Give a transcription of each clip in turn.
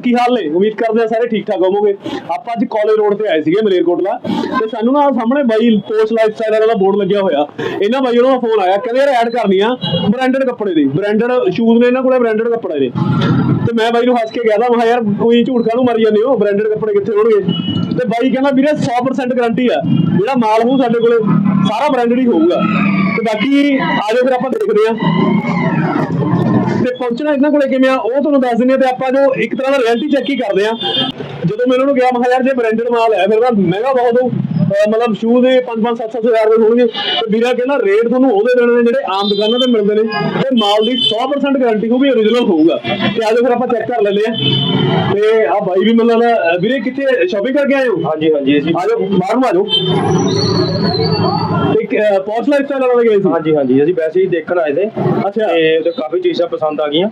ਕੀ ਹਾਲ ਨੇ? ਉਮੀਦ ਕਰਦੇ ਆ ਸਾਰੇ ਠੀਕ ਠਾਕ ਹੋਵੋਗੇ। ਆਪਾਂ ਅੱਜ ਕਾਲਜ ਰੋਡ ਤੇ ਆਏ ਸੀਗੇ ਮਲੇਰਕੋਟਲਾ। ਤੇ ਸਾਨੂੰ ਨਾ ਸਾਹਮਣੇ ਬਾਈ ਪੋਸਟ ਲਾਈਫ ਸਟਾਈਲ ਵਾਲਾ ਬੋਰਡ ਲੱਗਿਆ ਹੋਇਆ। ਇਹਨਾਂ ਬਾਈ ਉਹਨਾਂ ਫੋਨ ਆਇਆ, ਕਹਿੰਦੇ ਯਾਰ ਐਡ ਕਰਨੀ ਆ ਬ੍ਰਾਂਡਡ ਕੱਪੜੇ ਦੀ। ਬ੍ਰਾਂਡਡ ਸ਼ੂਜ਼ ਨੇ ਇਹਨਾਂ ਕੋਲੇ ਬ੍ਰਾਂਡਡ ਕੱਪੜੇ ਨੇ ਤੇ ਮੈਂ ਬਾਈ ਨੂੰ ਹੱਸ ਕੇ ਕਹਿਦਾ ਮੈਂ ਯਾਰ ਕੋਈ ਝੂਠ ਕਾਹਨੂੰ ਮਾਰੀ ਜਾਂਦੇ ਹੋ? ਬ੍ਰਾਂਡਡ ਕੱਪੜੇ ਕਿੱਥੇ ਹੋਣਗੇ? ਤੇ ਬਾਈ ਕਹਿੰਦਾ, ਵੀਰੇ 100% ਗਾਰੰਟੀ ਆ। ਜਿਹੜਾ ਮਾਲ ਹੋਊ ਸਾਡੇ ਕੋਲੇ, ਸਾਰਾ ਬ੍ਰਾਂਡਡ ਹੀ ਹੋਊਗਾ। ਤੇ ਬਾਕੀ ਆਜੋ ਫਿਰ ਆਪਾਂ ਦੇਖਦੇ ਆ ਤੇ ਪਹੁੰਚਣਾ ਇਹਨਾਂ ਕੋਲੇ ਕਿਵੇਂ ਆ, ਉਹ ਤੁਹਾਨੂੰ ਦੱਸ ਦਿੰਦੇ ਤੇ ਆਪਾਂ ਜੋ ਇੱਕ ਤਰ੍ਹਾਂ ਦਾ ਰਿਐਲਿਟੀ ਚੈੱਕ ਹੀ ਕਰਦੇ ਆ ਜਦੋਂ ਮੈਂ ਉਹਨਾਂ ਨੂੰ ਕਿਹਾ, ਮੈਂ ਕਿਹਾ, ਯਾਰ, ਜੇ ਬ੍ਰਾਂਡਡ ਮਾਲ ਹੈ, ਫਿਰ ਤਾਂ ਮਹਿੰਗਾ ਬਹੁਤ ਹੋਊ। ਮਤਲਬ ਸ਼ੂਜ਼ ਦੇ 5-5 7-7 ਹਜ਼ਾਰ ਦੇ ਹੋਣਗੇ। ਤੇ ਵੀਰਾ ਕਹਿੰਦਾ ਰੇਟ ਤੁਹਾਨੂੰ ਉਹਦੇ ਦੇਣੇ ਨੇ ਜਿਹੜੇ ਆਮ ਦੁਕਾਨਾਂ ਤੇ ਮਿਲਦੇ ਨੇ। ਤੇ ਮਾਲ ਦੀ 100% ਗਾਰੰਟੀ ਹੋਊਗੀ origignal ਹੋਊਗਾ। ਤੇ ਆਜੋ ਫਿਰ ਆਪਾਂ ਚੈੱਕ ਕਰ ਲੈਂਦੇ ਆ ਤੇ ਆ ਬਾਈ ਵੀ ਮੈਨੂੰ ਲੱਗਦਾ ਵੀਰੇ ਕਿੱਥੇ ਸ਼ਾਪਿੰਗ ਕਰਕੇ ਆਏ ਹੋ? ਹਾਂਜੀ ਹਾਂਜੀ ਅਸੀਂ ਆਜੋ ਬਾਹਰ ਨੂੰ ਆਜੋ ਇੱਕ ਪੌਸ਼ ਲਾਈਫ ਸਟਾਈਲ ਵਾਲੇ ਗਏ ਸੀ? ਹਾਂਜੀ ਹਾਂਜੀ ਅਸੀਂ ਵੈਸੇ ਹੀ ਦੇਖਣ ਆਏ ਤੇ ਅੱਛਾ। ਤੇ ਉਹਦੇ ਕਾਫੀ ਚੀਜ਼ਾਂ ਪਸੰਦ ਆ ਗਈਆਂ।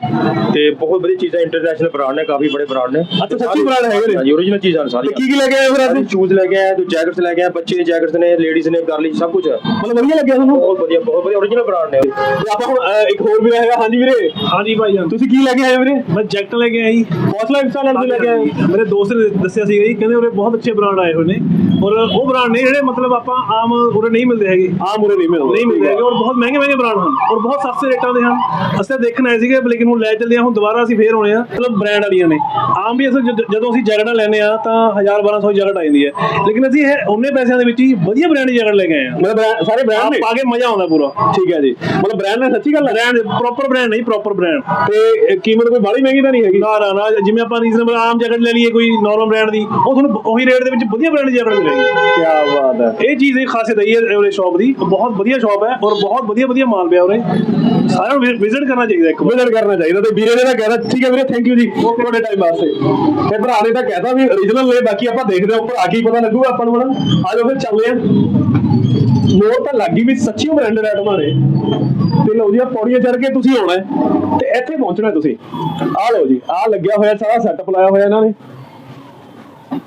ਤੇ ਬਹੁਤ ਵਧੀਆ ਚੀਜ਼ਾਂ ਇੰਟਰਨੈਸ਼ਨਲ ਬ੍ਰਾਂਡ ਨੇ ਕਾਫੀ ਬੜੇ ਬ੍ਰਾਂਡ ਨੇ। ਅੱਛਾ, ਸੱਚੀ brand ਹੈਗੇ ਨੇ? ਹਾਂਜੀ ਓਰੀਜਨਲ ਚੀਜ਼ਾਂ ਸਾਰੀਆਂ। ਕੀ ਕੀ ਲੈ ਕੇ ਆਏ ਫਿਰ ਅੱਜ? ਸ਼ੂਜ਼ ਲੈ ਕੇ ਆਏ ਤੇ ਜੈਕਟਸ ਲੈ ਕੇ ਆਏ ਬੱਚੇ ਜੈਕਟਸ ਨੇ ਲੇਡੀਜ਼ ਨੇ ਗਰਲੀ ਸਭ ਕੁਝ ਮਤਲਬ ਵਧੀਆ ਲੱਗਿਆ ਤੁਹਾਨੂੰ? ਬਹੁਤ ਵਧੀਆ ਬਹੁਤ ਵਧੀਆ ਓਰੀਜਨਲ ਬ੍ਰਾਂਡ ਨੇ ਤੇ ਆਪਾਂ ਹੁਣ ਅਹ, ਇੱਕ ਹੋਰ ਵੀ ਹੈਗਾ ਹਾਂਜੀ ਵੀਰੇ? ਹਾਂਜੀ ਭਾਈ ਜਾਨ। ਤੁਸੀਂ ਕੀ ਲੈ ਕੇ ਆਏ ਹੋ ਵੀਰੇ? ਮੈਂ ਜੈਕਟ ਲੈ ਕੇ ਆਈ ਪੌਸ਼ ਲਾਈਫ ਸਟਾਈਲ ਵਾਲੇ ਲੈ ਕੇ ਆਏ ਹੋ? ਮੇਰੇ ਦੋਸਤ ਨੇ ਦੱਸਿਆ ਸੀਗਾ ਜੀ ਕਹਿੰਦੇ ਉਰੇ ਬਹੁਤ ਅੱਛੇ ਬ੍ਰਾਂਡ ਆਏ ਹੋਏ ਨੇ। ਔਰ ਉਹ ਬ੍ਰਾਂਡ ਨੇ ਜਿਹੜੇ ਮਤਲਬ ਆਪਾਂ ਆਮ ਉਰੇ ਨਹੀਂ ਮਿਲਦੇ ਹੈਗੇ। ਆਮ ਉਰੇ ਨਹੀਂ ਮਿਲਦੇ ਨਹੀਂ ਮਿਲਦੇ ਹੈਗੇ ਔਰ ਬਹੁਤ ਮਹਿੰਗੇ ਮਹਿੰਗੇ ਬ੍ਰਾਂਡ ਹਨ ਔਰ ਬਹੁਤ ਸਸਤੇ ਰੇਟਾਂ ਦੇ ਹਨ। ਅਸੀਂ ਤਾਂ ਦੇਖਣ ਆਏ ਸੀਗੇ ਲੇਕਿਨ ਹੁਣ ਲੈ ਚੱਲੇ ਹਾਂ ਹੁਣ ਦੁਬਾਰਾ ਅਸੀਂ ਫੇਰ ਆਉਣੇ ਆ ਮਤਲਬ ਬ੍ਰਾਂਡ ਵਾਲੀਆਂ ਨੇ। ਆਮ ਵੀ ਅਸੀਂ ਜਦ- ਜਦੋਂ ਅਸੀਂ ਜੈਕਟਾਂ ਲੈਨੇ ਆ ਤਾਂ 1000 1200 ਦੀ ਜੈਕਟ ਆ ਜਾਂਦੀ ਹੈ। ਲੇਕਿਨ ਅਸੀਂ ਇਹ ਉਹਨੇ ਪੈਸਿਆਂ ਦੇ ਵਿੱਚ ਹੀ ਵਧੀਆ ਬ੍ਰਾਂਡ ਜੈਕਟ ਲੈ ਕੇ ਆਏ ਆ। ਮਤਲਬ ਸਾਰੇ ਬ੍ਰਾਂਡ ਨੇ? ਪਾ ਕੇ ਮਜ਼ਾ ਆਉਂਦਾ ਪੂਰਾ। ਠੀਕ ਹੈ ਜੀ। ਮਤਲਬ ਬ੍ਰਾਂਡ ਨੇ ਸੱਚੀ ਗੱਲ ਹੈ ਬ੍ਰਾਂਡ ਪ੍ਰੋਪਰ ਬ੍ਰਾਂਡ ਨਹੀਂ ਪ੍ਰੋਪਰ ਬ੍ਰਾਂਡ ਤੇ ਕੀਮਤ ਕੋਈ ਬਾਹਲੀ ਮਹਿੰਗੀ ਤਾਂ ਨਹੀਂ ਹੈਗੀ? ਨਾ ਨਾ ਨਾ। ਜਿਵੇਂ ਆਪਾਂ ਰੀਜ਼ਨੇਬਲ ਆਮ ਜੈਕਟ ਲੈ ਲਈਏ ਕੋਈ ਨਾਰਮਲ ਬ੍ਰਾਂਡ ਦੀ ਉਹ ਤੁਹਾਨੂੰ ਉਹੀ ਰੇਟ ਦੇ ਵਿੱਚ ਵਧੀਆ ਬ੍ਰਾਂਡ ਜੈਕਟ ਮਿਲੇਗੀ। ਕੀ ਬਾਤ ਹੈ। ਇਹ ਚੀਜ਼ ਦੀ ਖਾਸੀਅਤ ਹੈ ਇਹ ਉਹਦੇ ਸ਼ਾਪ ਦੀ। ਬਹੁਤ ਵਧੀਆ ਸ਼ਾਪ ਹੈ ਔਰ ਬਹੁਤ ਵਧੀਆ ਵਧੀਆ ਮਾਲ ਪਿਆ ਉਰੇ ਸਾਰਿਆਂ ਨੂੰ ਵਿਜ਼ਿਟ ਕਰਨਾ ਚਾਹੀਦਾ ਇੱਕ ਵਾਰ। ਵਿਜ਼ਿਟ ਕਰਨਾ ਚਾਹੀਦਾ ਤੇ ਵੀਰੇ ਨੇ ਤਾਂ ਕਹਿਦਾ ਠੀਕ ਹੈ ਵੀਰੇ ਥੈਂਕ ਯੂ ਜੀ ਤੁਹਾਡੇ ਟਾਈਮ ਵਾਸਤੇ। ਤੇ ਭਰਾ ਨੇ ਤਾਂ ਕਹਿਤਾ ਵੀ origignal ਨੇ ਬਾਕੀ ਆਪਾਂ ਦੇਖਦੇ ਹਾਂ ਉੱਪਰ ਆ ਕੇ ਪਤਾ ਲੱਗੂਗਾ ਆਪਾਂ ਨੂੰ ਹੁਣ ਆ ਜਾਓ ਫਿਰ ਚੱਲਦੇ ਆਂ ਮੋਰ ਤਾਂ ਲੱਗੀ ਵੀ ਸੱਚੀ ਬ੍ਰਾਂਡਡ ਆਈਟਮਾਂ ਨੇ ਤੇ ਲਓ ਜੀ ਆ ਪੌੜੀਆਂ ਚੜ ਕੇ ਤੁਸੀਂ ਆਉਣਾ ਤੇ ਇੱਥੇ ਪਹੁੰਚਣਾ ਤੁਸੀਂ। ਆ ਲਓ ਜੀ ਆ ਲੱਗਿਆ ਹੋਇਆ ਸਾਰਾ ਸੈਟਅਪ ਲਾਇਆ ਹੋਇਆ ਇਹਨਾਂ ਨੇ।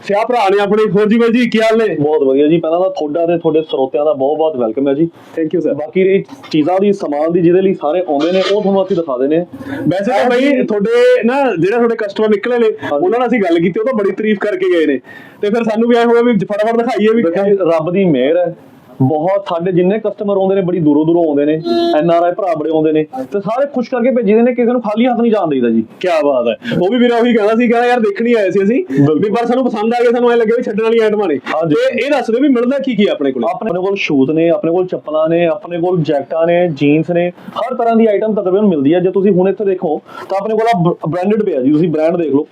ਸਿਆ ਭਰਾ ਨੇ ਆਪਣੇ ਹੋਰ ਜੀ ਬਾਈ ਜੀ ਕੀ ਹਾਲ ਨੇ? ਬਹੁਤ ਵਧੀਆ ਜੀ। ਪਹਿਲਾਂ ਤਾਂ ਤੁਹਾਡਾ ਤੇ ਤੁਹਾਡੇ ਸਰੋਤਿਆਂ ਦਾ ਬਹੁਤ ਬਹੁਤ ਵੈਲਕਮ ਹੈ ਜੀ। ਥੈਂਕ ਯੂ ਸਰ ਬਾਕੀ ਰਹੀ ਚੀਜ਼ਾਂ ਦੀ ਸਮਾਨ ਦੀ ਜਿਹਦੇ ਲਈ ਸਾਰੇ ਆਉਂਦੇ ਨੇ ਉਹ ਤੁਹਾਨੂੰ ਅਸੀਂ ਦਿਖਾ ਦੇਣੇ ਵੈਸੇ ਤਾਂ ਬਈ ਤੁਹਾਡੇ ਨਾ ਜਿਹੜੇ ਤੁਹਾਡੇ ਕਸਟਮਰ ਨਿਕਲੇ ਨੇ ਉਹਨਾਂ ਨਾਲ ਅਸੀਂ ਗੱਲ ਕੀਤੀ ਉਹ ਤਾਂ ਬੜੀ ਤਾਰੀਫ ਕਰਕੇ ਗਏ ਨੇ। ਤੇ ਫਿਰ ਸਾਨੂੰ ਵੀ ਐ ਹੋਇਆ ਵੀ ਫਟਾਫਟ ਦਿਖਾਈਏ ਵੀ ਰੱਬ ਦੀ ਮਿਹਰ ਹੈ। ਬਹੁਤ ਸਾਡੇ ਜਿੰਨੇ ਕਸਟਮਰ ਆਉਂਦੇ ਨੇ ਬੜੀ ਦੂਰੋਂ ਦੂਰੋਂ ਆਉਂਦੇ ਨੇ ਐਨ ਆਰ ਆਈ ਭਰਾ ਬੜੇ ਆਉਂਦੇ ਨੇ ਤੇ ਸਾਰੇ ਖੁਸ਼ ਕਰਕੇ ਭੇਜੀਦੇ ਨੇ ਕਿਸੇ ਨੂੰ ਖਾਲੀ ਹੱਥ ਨਹੀਂ ਜਾਣ ਦੇਈਦਾ ਜੀ। ਕੀ ਬਾਤ ਹੈ। ਉਹ ਵੀ ਵੀਰਾ ਉਹੀ ਕਹਿੰਦਾ ਸੀ ਕਹਿੰਦਾ ਯਾਰ ਦੇਖਣੀ ਆਏ ਸੀ ਅਸੀਂ ਵੀ ਪਰ ਸਾਨੂੰ ਪਸੰਦ ਆ ਗਿਆ ਸਾਨੂੰ ਐ ਲੱਗਿਆ ਵੀ ਛੱਡਣ ਵਾਲੀ ਆਈਟਮਾਂ ਨੇ। ਤੇ ਇਹ ਦੱਸ ਦਿਓ ਵੀ ਮਿਲਦਾ ਕੀ ਕੀ ਆਪਣੇ ਕੋਲ? ਆਪਣੇ ਕੋਲ ਸ਼ੂਜ਼ ਨੇ ਆਪਣੇ ਕੋਲ ਚੱਪਲਾਂ ਨੇ ਆਪਣੇ ਕੋਲ ਜੈਕਟਾਂ ਨੇ ਜੀਨਸ ਨੇ ਹਰ ਤਰ੍ਹਾਂ ਦੀ ਆਈਟਮ ਤਕਰੀਬਨ ਮਿਲਦੀ ਹੈ ਜੇ ਤੁਸੀਂ ਹੁਣ ਇੱਥੇ ਦੇਖੋ ਤਾਂ ਆਪਣੇ ਕੋਲ ਆ ਬ੍ਰਾਂਡਡ ਪਿਆ ਜੀ ਤੁਸੀਂ ਬ੍ਰਾਂਡ ਦੇਖ ਲਓ।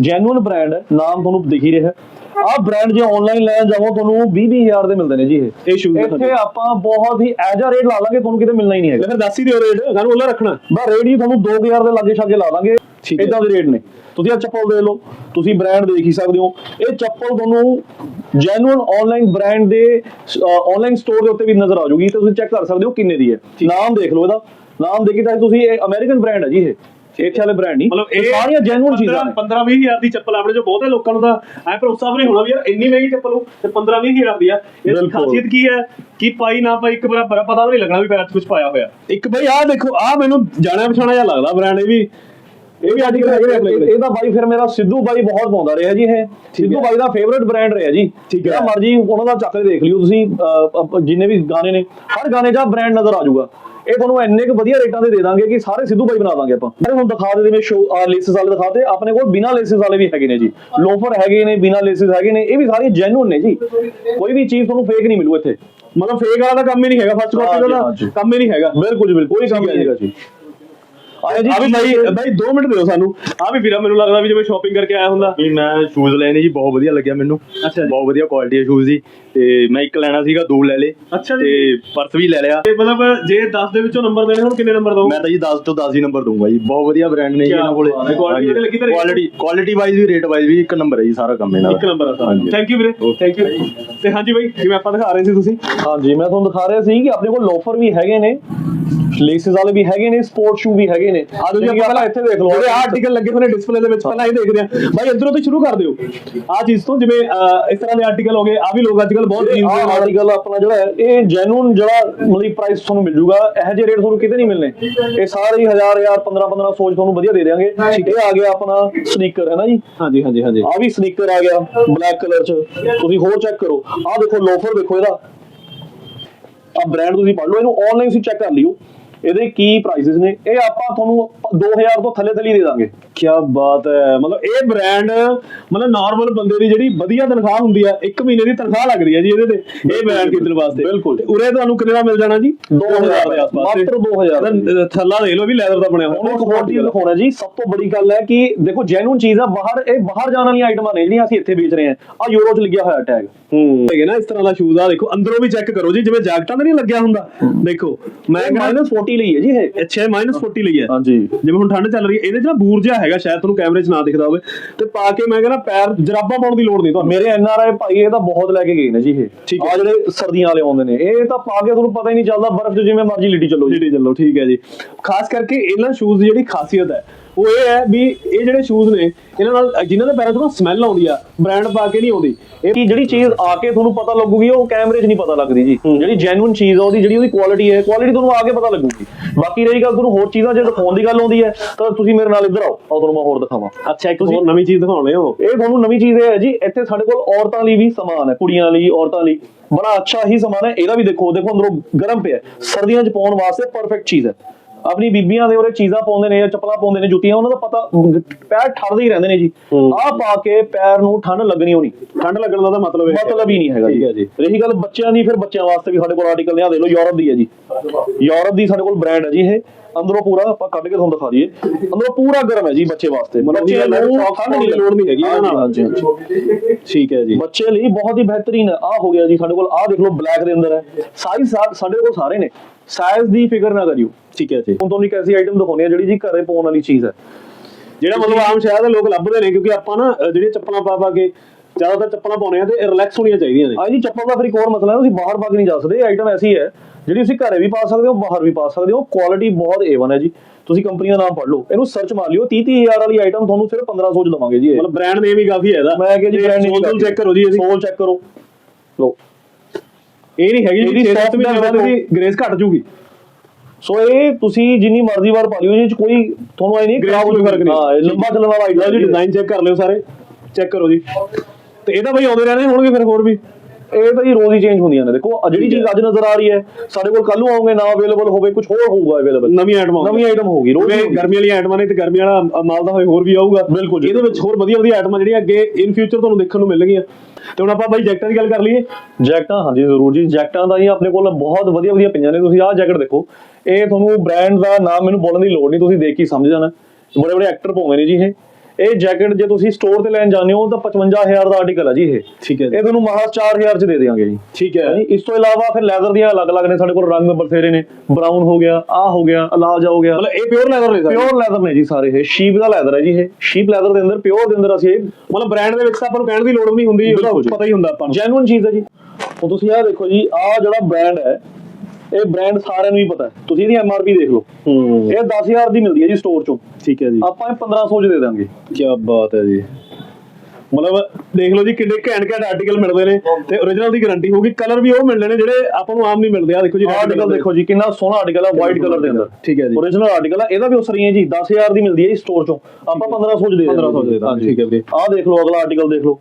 ਜੈਨੂਇਨ ਬ੍ਰਾਂਡ ਨਾਮ ਤੁਹਾਨੂੰ ਦਿਖ ਹੀ ਰਿਹਾ। ਆਹ ਬ੍ਰਾਂਡ ਜੇ ਆਨਲਾਈਨ ਲੈਣ ਜਾਵੋ ਤੁਹਾਨੂੰ 20 ਹਜ਼ਾਰ ਦੇ ਮਿਲਦੇ ਨੇ ਜੀ ਇਹ। ਇਹ shoes ਇੱਥੇ ਆਪਾਂ ਬਹੁਤ ਹੀ ਐਜਾ ਰੇਟ ਲਾ ਲਾਂਗੇ ਤੁਹਾਨੂੰ ਕਿਤੇ ਮਿਲਣਾ ਹੀ ਨਹੀਂ ਹੈਗਾ। ਫਿਰ ਦੱਸ ਹੀ ਦਿਓ ਰੇਟ ਸਾਨੂੰ ਉਹਲਾ ਰੱਖਣਾ। ਬਸ ਰੇਟ ਹੀ ਤੁਹਾਨੂੰ 2000 ਦੇ ਲਾਗੇ ਛਾਗੇ ਲਾ ਠੀਕ ਹੈ। ਇਦਾਂ ਦੇ ਰੇਟ ਨੇ। ਤੁਸੀਂ ਆ ਚੱਪਲ ਦੇ ਲਓ ਤੁਸੀਂ ਬ੍ਰਾਂਡ ਦੇਖ ਹੀ ਸਕਦੇ ਹੋ। ਇਹ ਚੱਪਲ ਤੁਹਾਨੂੰ ਜੈਨੂਇਨ ਆਨਲਾਈਨ ਬ੍ਰਾਂਡ ਦੇ ਆਨਲਾਈਨ ਸਟੋਰ ਦੇ ਉੱਤੇ ਵੀ ਨਜ਼ਰ ਆ ਜਾਊਗੀ। ਤੇ ਤੁਸੀਂ ਚੈੱਕ ਕਰ ਸਕਦੇ ਹੋ ਕਿੰਨੇ ਦੀ ਹੈ। ਨਾਮ ਦੇਖ ਲਓ ਇਹਦਾ। ਨਾਮ ਦੇਖੀ ਤਾਂ ਤੁਸੀਂ ਇਹ ਅਮਰੀਕਨ ਬ੍ਰਾਂਡ ਹੈ ਜੀ ਇਹ। ਇੱਥੇ ਵਾਲੇ ਬ੍ਰਾਂਡ ਨਹੀਂ। ਮਤਲਬ ਇਹ ਸਾਰੀਆਂ ਜੈਨੂਇਨ ਚੀਜ਼ਾਂ ਨੇ। 15 20 ਹਜ਼ਾਰ ਦੀ ਚੱਪਲ ਆਪਣੇ ਜੋ ਬਹੁਤੇ ਲੋਕਾਂ ਨੂੰ ਤਾਂ ਐ ਭਰੋਸਾ ਵੀ ਨਹੀਂ ਹੋਣਾ ਵੀ ਯਾਰ ਇੰਨੀ ਮਹਿੰਗੀ ਚੱਪਲ ਹੋ ਤੇ 15 20 ਹਜ਼ਾਰ ਦੀ ਆ। ਇਹ ਬਿਲਕੁਲ। ਖਾਸੀਅਤ ਕੀ ਹੈ ਕਿ ਪਾਈ ਨਾ ਪਾਈ ਇੱਕ ਬਰਾਬਰ ਪਤਾ ਵੀ ਨਹੀਂ ਲੱਗਣਾ ਵੀ ਪੈਰ 'ਚ ਕੁਝ ਪਾਇਆ ਹੋਇਆ। ਇੱਕ ਬਈ ਆਹ ਦੇਖੋ ਆਹ ਮੈਨੂੰ ਜਾਣਿਆ ਪਛਾਣਿਆ ਜਿਹਾ ਲੱਗਦਾ ਬ੍ਰਾਂਡ ਇਹ ਵੀ ਇਹ ਵੀ ਅੱਜ ਕੱਲ੍ਹ ਹੈਗੇ ਨੇ ਆਪਣੇ ਕੋਲੇ ਇਹਦਾ ਬਾਈ ਫਿਰ ਮੇਰਾ ਸਿੱਧੂ ਬਾਈ ਬਹੁਤ ਪਾਉਂਦਾ ਰਿਹਾ ਜੀ ਇਹ। ਸਿੱਧੂ ਬਾਈ ਦਾ ਫੇਵਰਿਟ ਬ੍ਰਾਂਡ ਰਿਹਾ ਜੀ। ਠੀਕ ਹੈ। ਮਰਜ਼ੀ ਉਹਨਾਂ ਦਾ ਚੱਕ ਕੇ ਦੇਖ ਲਿਓ ਤੁਸੀਂ ਜਿੰਨੇ ਵੀ ਗਾਣੇ ਨੇ ਹਰ ਗਾਣੇ 'ਚ ਬ੍ਰਾਂਡ ਨਜ਼ਰ ਆ ਜਾਊਗਾ। ਇਹ ਤੁਹਾਨੂੰ ਇੰਨੇ ਕੁ ਵਧੀਆ ਰੇਟਾਂ ਦੇ ਦੇ ਦਾਂਗੇ ਕਿ ਸਾਰੇ ਸਿੱਧੂ ਬਾਈ ਬਣਾ ਦਾਂਗੇ ਆਪਾਂ। ਮੈਂ ਹੁਣ ਦਿਖਾ ਦੇ ਜਿਵੇਂ ਸ਼ੋ ਲੇਸਿਸ ਵਾਲੇ ਦਿਖਾਤੇ ਆਪਣੇ ਕੋਲ ਬਿਨਾ ਲੇਸਿਸ ਵਾਲੇ ਵੀ ਹੈਗੇ ਨੇ ਜੀ। ਲੋਫਰ ਹੈਗੇ ਨੇ ਬਿਨਾ ਲੇਸਿਸ ਹੈਗੇ ਨੇ। ਇਹ ਵੀ ਸਾਰੀਆਂ ਜੈਨੂਇਨ ਨੇ ਜੀ। ਕੋਈ ਵੀ ਚੀਜ਼ ਤੁਹਾਨੂੰ ਫੇਕ ਨਹੀਂ ਮਿਲੂ ਇੱਥੇ। ਮਤਲਬ ਫੇਕ ਵਾਲਾ ਤਾਂ ਕੰਮ ਹੀ ਨਹੀਂ ਹੈਗਾ ਫਸਟ ਕਾਪੀ ਹਾਂਜੀ। ਕੰਮ ਹੀ ਨਹੀਂ ਹੈਗਾ। ਬਿਲਕੁਲ ਬਿਲਕੁਲ। ਕੋਈ ਕੰਮ ਨਹੀਂ ਹੈਗਾ ਜੀ। ਆ ਵੀ ਬਾਈ ਬਾਈ 2 ਮਿੰਟ ਦਿਓ ਸਾਨੂੰ। ਆ ਵੀ ਵੀਰਾ ਮੈਨੂੰ ਲੱਗਦਾ ਵੀ ਜਿਵੇਂ ਸ਼ਾਪਿੰਗ ਕਰਕੇ ਆਇਆ ਹੁੰਦਾ। ਵੀ ਮੈਂ ਸ਼ੂਜ਼ ਲੈਣੇ ਜੀ ਬਹੁਤ ਵਧੀਆ ਲੱਗਿਆ ਮੈਨੂੰ। ਅੱਛਾ ਜੀ। ਬਹੁਤ ਵਧੀਆ ਕੁਆਲਿਟੀ ਹੈ ਸ਼ੂਜ਼ ਦੀ ਤੇ ਮੈਂ ਇੱਕ ਲੈਣਾ ਸੀਗਾ ਦੋ ਲੈ ਲੇ ਅੱਛਾ ਜੀ। ਤੇ ਪਰਸ ਵੀ ਲੈ ਲਿਆ। ਤੇ ਮਤਲਬ ਜੇ 10 ਦੇ ਵਿੱਚੋਂ ਨੰਬਰ ਦੇਣੇ ਹੁਣ ਕਿੰਨੇ ਨੰਬਰ ਦੋ ਮੈਂ ਤਾਂ ਜੀ 10 ਤੋਂ 10 ਹੀ ਨੰਬਰ ਦਊਂਗਾ ਜੀ। ਬਹੁਤ ਵਧੀਆ ਬ੍ਰਾਂਡ ਨੇ ਜੀ ਇਹਨਾਂ ਕੋਲੇ? ਕੁਆਲਿਟੀ ਕੁਆਲਿਟੀ ਵਾਈਜ਼ ਵੀ ਰੇਟ ਵਾਈਜ਼ ਵੀ ਇੱਕ ਨੰਬਰ ਹੈ ਜੀ ਸਾਰਾ ਕੰਮ ਇਹਨਾਂ ਦਾ। ਇੱਕ ਨੰਬਰ ਆ ਹਾਂਜੀ। ਥੈਂਕ ਯੂ ਵੀਰੇ ਥੈਂਕ ਯੂ ਤੇ ਹਾਂਜੀ ਬਾਈ ਜਿਵੇਂ ਆਪਾਂ ਦਿਖਾ ਰਹੇ ਸੀ ਤੁਸੀਂ। ਹਾਂਜੀ ਮੈਂ ਤੁਹਾਨੂੰ ਦਿਖਾ ਰਿਹਾ ਸੀ ਕਿ ਆਪਣੇ ਕੋਲ ਲੋਫਰ ਵੀ ਹੈਗੇ ਨੇ। ਲੇਸਿਸ ਵਾਲੇ ਵੀ ਹੈਗੇ ਨੇ ਸਪੋਰਟ ਸ਼ੂ ਵੀ ਹੈਗੇ ਨੇ। ਆ ਜਿਵੇਂ ਕਿ ਪਹਿਲਾਂ ਇੱਥੇ ਦੇਖ ਲਓ। ਜਿਹੜੇ ਆਰਟੀਕਲ ਲੱਗੇ ਹੋਏ ਨੇ ਡਿਸਪਲੇ ਦੇ ਵਿੱਚ ਪਹਿਲਾਂ ਇਹ ਦੇਖਦੇ ਆ ਬਾਈ ਇਧਰੋਂ ਤੋਂ ਸ਼ੁਰੂ ਕਰ ਦਿਓ। ਆ ਚੀਜ਼ ਤੋਂ ਜਿਵੇਂ ਇਸ ਤਰ੍ਹਾਂ ਦੇ ਆਰਟੀਕਲ ਹੋ ਗਏ ਆ ਵੀ ਲੋਕ ਅੱਜ ਕੱਲ ਬਹੁਤ ਨਾਲ ਵਾਲੀ ਗੱਲ ਆਪਣਾ ਜਿਹੜਾ ਇਹ ਜੈਨੂਨ ਜਿਹੜਾ ਮਤਲਬ ਪ੍ਰਾਈਸ ਤੁਹਾਨੂੰ ਮਿਲ ਜੂਗਾ ਇਹੋ ਜਿਹੇ ਰੇਟ ਤੁਹਾਨੂੰ ਕਿਤੇ ਨਹੀਂ ਮਿਲਨੇ ਇਹ ਸਾਰੇ ਹੀ 1000 1000 15 15 ਸੋਚ ਤੁਹਾਨੂੰ ਵਧੀਆ ਦੇ ਦੇਵਾਂਗੇ ਇਹ ਆ ਗਿਆ ਆਪਣਾ ਸਨੀਕਰ ਹੈ ਨਾ ਜੀ? ਹਾਂਜੀ ਹਾਂਜੀ ਹਾਂਜੀ। ਆ ਵੀ ਸਨੀਕਰ ਆ ਗਿਆ ਬਲੈਕ ਕਲਰ ਚ। ਤੁਸੀਂ ਹੋਰ ਚੈੱਕ ਕਰੋ। ਆ ਦੇਖੋ ਲੋਫਰ ਦੇਖੋ ਇਹਦਾ। ਆ ਬ੍ਰਾਂਡ ਤੁਸੀਂ ਪੜ ਲਓ ਇਹਨੂੰ ਆਨਲਾਈਨ ਤੁਸੀਂ ਚੈੱਕ ਕਰ ਲਿਓ। ਇਹਦੇ ਕੀ ਪ੍ਰਾਈਸਿਸ ਨੇ? ਇਹ ਆਪਾਂ ਤੁਹਾਨੂੰ 2000 ਤੋਂ ਥੱਲੇ ਥੱਲੇ ਦੇ ਦਾਂਗੇ। ਕੀ ਬਾਤ ਹੈ। ਮਤਲਬ ਇਹ ਬ੍ਰਾਂਡ ਮਤਲਬ ਨਾਰਮਲ ਬੰਦੇ ਦੀ ਜਿਹੜੀ ਵਧੀਆ ਤਨਖਾਹ ਹੁੰਦੀ ਆ ਇੱਕ ਮਹੀਨੇ ਦੀ ਤਨਖਾਹ ਲੱਗਦੀ ਹੈ ਜੀ ਇਹਦੇ ਤੇ। ਇਹ ਬ੍ਰਾਂਡ ਖਰੀਦਣ ਵਾਸਤੇ। ਬਿਲਕੁਲ। ਉਰੇ ਤੁਹਾਨੂੰ ਕਿੰਨੇ ਦਾ ਮਿਲ ਜਾਣਾ ਜੀ? 2000 ਦੇ ਆਸ-ਪਾਸ ਮਾਤਰ 2000 ਇਹਦਾ ਥੱਲਾ ਦੇਖ ਲਓ ਵੀ ਲੈਦਰ ਦਾ ਬਣਿਆ ਹੁਣ ਇੱਕ ਹੋਰ ਚੀਜ਼ ਦਿਖਾਉਣਾ ਜੀ ਸਭ ਤੋਂ ਬੜੀ ਗੱਲ ਹੈ ਕਿ ਦੇਖੋ ਜੈਨੂਨ ਚੀਜ਼ ਆ ਬਾਹਰ ਇਹ ਬਾਹਰ ਜਾਣ ਵਾਲੀਆਂ ਆਈਟਮਾਂ ਨੇ ਜਿਹੜੀਆਂ ਅਸੀਂ ਇੱਥੇ ਵੇਚ ਰਹੇ ਹਾਂ। ਆ ਯੂਰੋ 'ਚ ਲੱਗਿਆ ਹੋਇਆ ਟੈਗ ਹੂੰ। ਹੈਗੇ ਨਾ ਇਸ ਤਰ੍ਹਾਂ ਦਾ ਸ਼ੂਜ਼ ਆ ਦੇਖੋ ਅੰਦਰੋਂ ਵੀ ਚੈੱਕ ਕਰੋ ਜੀ ਜਿਵੇਂ ਜੈਕਟਾਂ ਤੇ ਨਹੀਂ ਲੱਗਿਆ ਹੁੰਦਾ। ਦੇਖੋ ਮੈਂ ਕਹਿੰਦਾ ਮਾਈਨਸ 40 ਲਈ ਹੈ ਜੀ ਇਹ। ਅੱਛਾ ਮਾਈਨਸ 40 ਲਈ ਹੈ। ਹਾਂਜੀ। ਜਿਵੇਂ ਹੁਣ ਠੰਡ ਚੱਲ ਰਹੀ ਹੈ ਇਹਦੇ 'ਚ ਨਾ ਬੂਰ ਜਿਹਾ ਹੈਗਾ ਸ਼ਾਇਦ ਤੁਹਾਨੂੰ ਕੈਮਰੇ 'ਚ ਨਾ ਦਿਖਦਾ ਹੋਵੇ। ਤੇ ਪਾ ਕੇ ਮੈਂ ਕਹਿੰਦਾ ਪੈਰ ਜਰਾਬਾਂ ਪਾਉਣ ਦੀ ਲੋੜ ਨਹੀਂ ਤੁਹਾਨੂੰ। ਮੇਰੇ ਐਨ ਆਰ ਆਈ ਭਾਈ ਇਹ ਤਾਂ ਬਹੁਤ ਲੈ ਕੇ ਗਏ ਨੇ ਜੀ ਇਹ। ਆ ਜਿਹੜੇ ਸਰਦੀਆਂ ਵਾਲੇ ਆਉਂਦੇ ਨੇ ਇਹ ਤਾਂ ਪਾ ਕੇ ਤੁਹਾਨੂੰ ਪਤਾ ਹੀ ਨਹੀਂ ਚੱਲਦਾ ਬਰਫ਼ 'ਚ ਜਿਵੇਂ ਮਰਜ਼ੀ ਲਿਟੀ ਚੱਲੋ ਜੀ। ਜਿਹੜੀ ਚੱਲੋ ਠੀਕ ਹੈ ਜੀ। ਖਾਸ ਕਰਕੇ ਇਹਨਾਂ ਸ਼ੂਜ਼ ਦੀ ਜਿਹੜੀ ਖਾਸੀਅਤ ਹੈ ਉਹ ਇਹ ਹੈ ਵੀ ਇਹ ਜਿਹੜੇ ਸ਼ੂਜ਼ ਨੇ ਇਹਨਾਂ ਨਾਲ ਜਿਨ੍ਹਾਂ ਦੇ ਪੈਰਾਂ ਤੋਂ ਸਮੈਲ ਆਉਂਦੀ ਆ ਬ੍ਰਾਂਡ ਪਾ ਕੇ ਨਹੀਂ ਆਉਂਦੀ। ਇਹ ਕਿ ਜਿਹੜੀ ਚੀਜ਼ ਆ ਕੇ ਤੁਹਾਨੂੰ ਪਤਾ ਲੱਗੂਗੀ ਉਹ ਕੈਮਰੇ 'ਚ ਨਹੀਂ ਪਤਾ ਲੱਗਦੀ ਜੀ। ਜਿਹੜੀ ਜੈਨੂਇਨ ਚੀਜ਼ ਆ ਉਹਦੀ ਜਿਹੜੀ ਉਹਦੀ ਕੁਆਲਿਟੀ ਹੈ ਕੁਆਲਿਟੀ ਤੁਹਾਨੂੰ ਆ ਕੇ ਪਤਾ ਲੱਗੂਗੀ। ਬਾਕੀ ਰਹੀ ਗੱਲ ਤੁਹਾਨੂੰ ਹੋਰ ਚੀਜ਼ਾਂ ਜੇ ਦਿਖਾਉਣ ਦੀ ਗੱਲ ਆਉਂਦੀ ਹੈ ਤਾਂ ਤੁਸੀਂ ਮੇਰੇ ਨਾਲ ਇੱਧਰ ਆਓ। ਆਓ ਤੁਹਾਨੂੰ ਮੈਂ ਹੋਰ ਦਿਖਾਵਾਂ। ਅੱਛਾ ਇੱਕ ਹੋਰ ਨਵੀਂ ਚੀਜ਼ ਦਿਖਾਉਣੇ ਹੋ। ਇਹ ਤੁਹਾਨੂੰ ਨਵੀਂ ਚੀਜ਼ ਹੈ ਜੀ ਇੱਥੇ ਸਾਡੇ ਕੋਲ ਔਰਤਾਂ ਲਈ ਵੀ ਸਮਾਨ ਹੈ ਕੁੜੀਆਂ ਲਈ ਔਰਤਾਂ ਲਈ। ਬੜਾ ਅੱਛਾ ਹੀ ਸਮਾਨ ਹੈ ਇਹਦਾ ਵੀ ਦੇਖੋ ਦੇਖੋ ਅੰਦਰੋਂ ਗਰਮ ਪਿਆ। ਸਰਦੀਆਂ 'ਚ ਪਾਉਣ ਵਾਸਤੇ ਪਰਫੈਕਟ ਚੀਜ਼ ਹੈ। ਆਪਣੀ ਬੀਬੀਆਂ ਦੇ ਉਹਰੇ ਚੀਜ਼ਾਂ ਪਾਉਂਦੇ ਨੇ ਜਾਂ ਚੱਪਲਾਂ ਪਾਉਂਦੇ ਨੇ ਜੁੱਤੀਆਂ ਉਹਨਾਂ ਦਾ ਪਤਾ ਪੈਰ ਠਰਦੇ ਹੀ ਰਹਿੰਦੇ ਨੇ ਜੀ। ਆਹ ਪਾ ਕੇ ਪੈਰ ਨੂੰ ਠੰਡ ਲੱਗਣੀ ਹੋਣੀ। ਠੰਡ ਲੱਗਣ ਦਾ ਤਾਂ ਮਤਲਬ ਇਹ ਹੈ। ਮਤਲਬ ਹੀ ਨਹੀਂ ਹੈਗਾ ਠੀਕ ਹੈ ਜੀ। ਰਹੀ ਗੱਲ ਬੱਚਿਆਂ ਦੀ ਫਿਰ ਬੱਚਿਆਂ ਵਾਸਤੇ ਵੀ ਸਾਡੇ ਕੋਲ ਆਰਟੀਕਲ ਨੇ ਆ ਦੇ ਲਓ ਯੂਰਪ ਦੀ ਹੈ ਜੀ। ਯੂਰਪ ਦੀ ਸਾਡੇ ਕੋਲ ਬ੍ਰਾਂਡ ਹੈ ਜੀ ਇਹ। ਅੰਦਰੋਂ ਪੂਰਾ ਆਪਾਂ ਕੱਢ ਕੇ ਤੁਹਾਨੂੰ ਦਿਖਾ ਦਈਏ। ਅੰਦਰੋਂ ਪੂਰਾ ਗਰਮ ਹੈ ਜੀ ਬੱਚੇ ਵਾਸਤੇ। ਮਤਲਬ ਬੱਚੇ ਇਹ ਨੂੰ socks ਠੰਡ ਪਾਉਣ ਦੀ ਲੋੜ ਨਹੀਂ ਹੈਗੀ। ਇਹਨਾਂ ਨਾਲ। ਹਾਂਜੀ ਠੀਕ ਹੈ ਜੀ। ਬੱਚੇ ਲਈ ਬਹੁਤ ਹੀ ਬਿਹਤਰੀਨ ਆ ਹੋ ਗਿਆ ਜੀ ਸਾਡੇ ਕੋਲ ਆ ਦੇਖ ਲਓ ਬਲੈਕ ਦੇ ਅੰਦਰ ਹੈ। ਸਾਈਜ਼ ਸਾਡੇ ਕੋਲ ਸਾਰੇ ਨੇ। ਸਾਈਜ਼ ਦੀ ਫਿਕਰ ਨਾ ਕਰਿਓ। ਠੀਕ ਹੈ ਜੀ। ਹੁਣ ਤੁਹਾਨੂੰ ਇੱਕ ਐਸੀ ਆਈਟਮ ਦਿਖਾਉਣੀ ਹੈ ਜਿਹੜੀ ਜੀ ਘਰੇ ਪਾਉਣ ਵਾਲੀ ਚੀਜ਼ ਹੈ। ਜਿਹੜਾ ਮਤਲਬ ਆਮ ਸ਼ਹਿਰ ਦੇ ਲੋਕ ਲੱਭਦੇ ਨੇ ਕਿਉਂਕਿ ਆਪਾਂ ਨਾ ਜਿਹੜੀਆਂ ਚੱਪਲਾਂ ਪਾ ਪਾ ਕੇ ਜ਼ਿਆਦਾਤਰ ਚੱਪਲਾਂ ਪਾਉਣੇ ਆ ਤੇ ਰਿਲੈਕਸ ਹੋਣੀਆਂ ਚਾਹੀਦੀਆਂ ਨੇ। ਆ ਜੀ ਚੱਪਲ ਦਾ ਫਿਰ ਇੱਕ ਹੋਰ ਮਸਲਾ ਹੈ ਤੁਸੀਂ ਬਾਹਰ ਪਾ ਕੇ ਨਹੀਂ ਜਾ ਸਕਦੇ। ਇਹ ਆਈਟਮ ਐਸੀ ਹੈ ਜਿਹੜੀ ਤੁਸੀਂ ਘਰੇ ਵੀ ਪਾ ਸਕਦੇ ਹੋ ਬਾਹਰ ਵੀ ਪਾ ਸਕਦੇ ਹੋ। ਕੁਆਲਿਟੀ ਬਹੁਤ A1 ਹੈ ਜੀ। ਤੁਸੀਂ ਕੰਪਨੀ ਦਾ ਨਾਮ ਪੜ੍ਹ ਲਓ। ਇਹਨੂੰ ਸਰਚ ਮਾਰ ਲਿਓ। 30 30000 ਵਾਲੀ ਆਈਟਮ ਤੁਹਾਨੂੰ ਸਿਰਫ 1500 ਚ ਦਵਾਂਗੇ ਜੀ ਮਤਲਬ ਬ੍ਰਾਂਡ ਨੇਮ ਹੀ ਕਾਫੀ ਹੈ ਇਹਦਾ। ਮੈਂ ਕਿਹਾ ਜੀ name ਸੋਲ ਚੈੱਕ ਕਰੋ ਜੀ ਸੋਲ ਚੈੱਕ ਕਰੋ। ਲਓ। ਇਹ ਨਹੀਂ ਹੈਗੀ ਇਹਦੀ ਜੀ 6 soft ਮਹੀਨੇ ਬਾਅਦ। ਇਹਦੀ ਗ੍ਰੇਸ ਘਟ ਜੂਗੀ। ਸੋ ਇਹ ਤੁਸੀਂ ਜਿੰਨੀ ਮਰਜ਼ੀ ਵਾਰ ਪਾ ਲਿਓ ਜੀ ਇਹ 'ਚ ਕੋਈ ਤੁਹਾਨੂੰ ਐ ਨਹੀਂ ਖਰਾਬ ਕੋਈ ਫ਼ਰਕ ਨਹੀਂ। ਹਾਂ ਲੰਬਾ ਚੱਲਣ ਵਾਲਾ ਲਓ ਜੀ ਡਿਜ਼ਾਈਨ ਚੈੱਕ ਕਰ ਲਿਓ ਸਾਰੇ। ਚੈੱਕ ਕਰੋ ਜੀ। ਤੇ ਇਹ ਤਾਂ ਬਈ ਆਉਂਦੇ ਰਹਿਣੇ ਹੋਣਗੇ ਫਿਰ ਹੋਰ ਵੀ। ਇਹ ਤਾਂ ਜੀ ਰੋਜ਼ ਹੀ ਚੇਂਜ ਹੁੰਦੀਆਂ ਨੇ। ਦੇਖੋ ਆਹ ਜਿਹੜੀ ਚੀਜ਼ ਅੱਜ ਨਜ਼ਰ ਆ ਰਹੀ ਹੈ ਸਾਡੇ ਕੋਲ ਕੱਲ ਨੂੰ ਆਉਂਗੇ ਨਾ ਅਵੇਲੇਬਲ ਹੋਵੇ ਕੁਝ ਹੋਰ ਹੋਊਗਾ ਅਵੇਲੇਬਲ ਨਵੀਂ ਆਈਟਮਾਂ ਨਵੀਂ ਆਈਟਮ ਹੋਊਗੀ ਰੋਜ਼ ਜਿਵੇਂ ਗਰਮੀ ਵਾਲੀਆਂ ਆਈਟਮਾਂ ਨੇ ਤੇ ਗਰਮੀ ਵਾਲਾ ਮਾਲ ਦਾ ਹੋਏ ਹੋਰ ਵੀ ਆਊਗਾ। ਬਿਲਕੁਲ ਜੀ। ਇਹਦੇ ਵਿੱਚ ਹੋਰ ਵਧੀਆ ਵਧੀਆ ਆਈਟਮਾਂ ਜਿਹੜੀਆਂ ਅੱਗੇ ਇਨ ਫਿਊਚਰ ਤੁਹਾਨੂੰ ਦੇਖਣ ਨੂੰ ਮਿਲਣਗੀਆਂ। ਤੇ ਹੁਣ ਆਪਾਂ ਬਾਈ ਜੈਕਟਾਂ ਦੀ ਗੱਲ ਕਰ ਲਈਏ। ਜੈਕਟਾਂ ਹਾਂਜੀ ਜ਼ਰੂਰ ਜੀ। ਜੈਕਟਾਂ ਦਾ ਜੀ ਆਪਣੇ ਕੋਲ ਬਹੁਤ ਵਧੀਆ ਵਧੀਆ ਪਈਆਂ ਨੇ। ਤੁਸੀਂ ਆਹ ਜੈਕਟ ਦੇਖੋ। ਇਹ ਤੁਹਾਨੂੰ ਬ੍ਰਾਂਡ ਦਾ ਨਾਮ ਮੈਨੂੰ ਬੋਲਣ ਦੀ ਲੋੜ ਨਹੀਂ ਤੁਸੀਂ ਦੇਖ ਕੇ ਹੀ ਸਮਝ ਜਾਣਾ। ਬੜੇ ਬੜੇ ਐਕਟਰ ਪਾਉਂਦੇ ਨੇ ਜੀ ਇਹ। ਇਹ ਜੈਕਟ ਜੇ ਤੁਸੀਂ ਸਟੋਰ ਤੇ ਲੈਣ ਜਾਂਦੇ ਹੋ ਤਾਂ 55000 ਦਾ ਆਰਟੀਕਲ ਹੈ ਜੀ ਇਹ। ਠੀਕ ਹੈ ਇਹ ਤੁਹਾਨੂੰ ਮਹਾ 4000 ਚ ਦੇ ਦੇਵਾਂਗੇ ਜੀ। ਠੀਕ ਹੈ। ਇਸ ਤੋਂ ਇਲਾਵਾ ਫਿਰ ਲੈਦਰ ਦੀਆਂ ਅਲੱਗ-ਅਲੱਗ ਨੇ ਸਾਡੇ ਕੋਲ ਰੰਗ ਬਥੇਰੇ ਨੇ। ਬਰਾਊਨ ਹੋ ਗਿਆ ਆਹ ਹੋ ਗਿਆ ਅਲਾਜਾ ਹੋ ਗਿਆ। ਮਤਲਬ ਇਹ ਪਿਓਰ ਲੈਦਰ ਨੇ ਸਾਰੇ? ਪਿਓਰ ਲੈਦਰ ਨੇ ਜੀ ਸਾਰੇ ਇਹ। ਸ਼ੀਪ ਦਾ ਲੈਦਰ ਹੈ ਜੀ ਇਹ। ਸ਼ੀਪ ਲੈਦਰ ਦੇ ਅੰਦਰ ਪਿਓਰ ਦੇ ਅੰਦਰ ਅਸੀਂ ਇਹ ਮਤਲਬ ਬ੍ਰਾਂਡ ਦੇ ਵਿੱਚ ਤਾਂ ਆਪਾਂ ਨੂੰ ਕਹਿਣ ਦੀ ਲੋੜ ਵੀ ਨਹੀਂ ਹੁੰਦੀ ਉਹਦਾ। ਪਤਾ ਹੀ ਹੁੰਦਾ ਆਪਾਂ ਨੂੰ। ਜੈਨੂਇਨ ਚੀਜ਼ ਹੈ ਜੀ। ਹੁਣ ਤੁਸੀਂ ਆਹ ਦੇਖੋ ਜੀ ਆਹ ਜਿਹੜਾ ਬ੍ਰਾਂਡ ਹੈ ਇਹ ਬ੍ਰਾਂਡ ਸਾਰਿਆਂ ਨੂੰ ਹੀ ਪਤਾ ਹੈ। ਤੁਸੀਂ ਇਹਦੀ ਐਮਆਰਪੀ ਦੇਖ ਲਓ। ਹੂੰ। ਇਹ 10000 ਦੀ ਮਿਲਦੀ ਹੈ ਜੀ ਸਟੋਰ ਚੋਂ। ਠੀਕ ਹੈ ਜੀ। ਆਪਾਂ ਇਹ 1500 ਚ ਦੇ ਦਾਂਗੇ। ਕੀ ਬਾਤ ਹੈ ਜੀ। ਮਤਲਬ ਦੇਖ ਲਓ ਜੀ ਕਿੰਨੇ ਘੈਂਟ ਘੈਂਟ ਆਰਟੀਕਲ ਮਿਲਦੇ ਨੇ ਤੇ origignal ਦੀ ਗਾਰੰਟੀ ਹੋਊਗੀ। ਕਲਰ ਵੀ ਉਹ ਮਿਲਣੇ ਨੇ ਜਿਹੜੇ ਆਪਾਂ ਨੂੰ ਆਮ ਨਹੀਂ ਮਿਲਦੇ। ਆ ਦੇਖੋ ਜੀ red ਆਰਟੀਕਲ ਦੇ। ਦੇਖੋ ਜੀ ਕਿੰਨਾ ਸੋਹਣਾ ਆਰਟੀਕਲ ਹੈ ਵਾਈਟ ਕਲਰ ਦੇ ਅੰਦਰ। ਠੀਕ ਹੈ ਜੀ। origignal ਆਰਟੀਕਲ ਹੈ ਇਹਦਾ ਵੀ ਉਸ ਰਹੀ ਹੈ ਜੀ 10000 ਦੀ ਮਿਲਦੀ ਹੈ ਜੀ ਸਟੋਰ ਚੋਂ। ਆਪਾਂ 1500 ਚ ਦੇ 1500 ਦੇ ਦਾਂਗੇ, ਠੀਕ ਹੈ ਵੀਰੇ। ਆਹ ਦੇਖ ਲਓ ਅਗਲਾ ਆਰਟੀਕਲ ਦੇਖ ਲਓ।